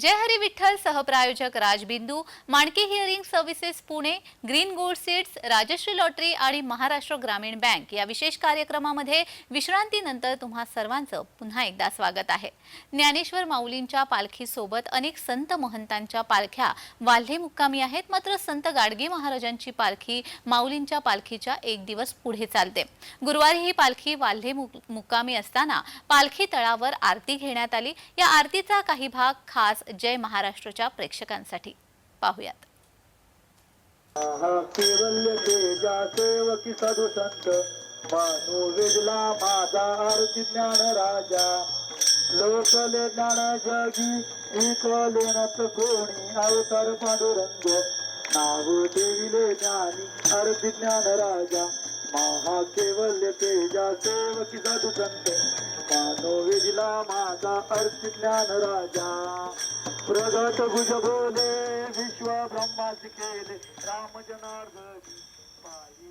जय Hari Vitthal सहप्रायोजक Rajbindu Manki hearing services Pune green gold seeds Rajshree lottery आणि महाराष्ट्र ग्रामीण bank या विशेष कार्यक्रमामध्ये विश्रांतीनंतर तुम्हा सर्वांचं पुन्हा एकदा स्वागत आहे. ज्ञानेश्वर माऊलींच्या पालखीसोबत अनेक संत महंतांच्या पालख्या वाल्हे मुक्कामी आहेत. मात्र संत गाडगे महाराजांची पालखी माऊलींच्या पालखीच्या एक दिवस पुढे चालते. गुरुवारी ही पालखी वाल्हे मुक- मुक्कामी असताना पालखी तळावर आरती घेण्यात आली. या आरतीचा काही भाग खास जय महाराष्ट्रच्या प्रेक्षकांसाठी. पाहुयात. लोकले ज्ञान जगी इकले नत कोणी अवतार पांडुरंग. नाव देविले ज्ञानी आरती ज्ञान राजा. महा केवल्य तेजा सेवकी साधू संत मानो वेगला माझा अर्थ ज्ञान राजा. प्रगत भुज बोले विश्व ब्रह्मास केले राम जनार्दनी पायी.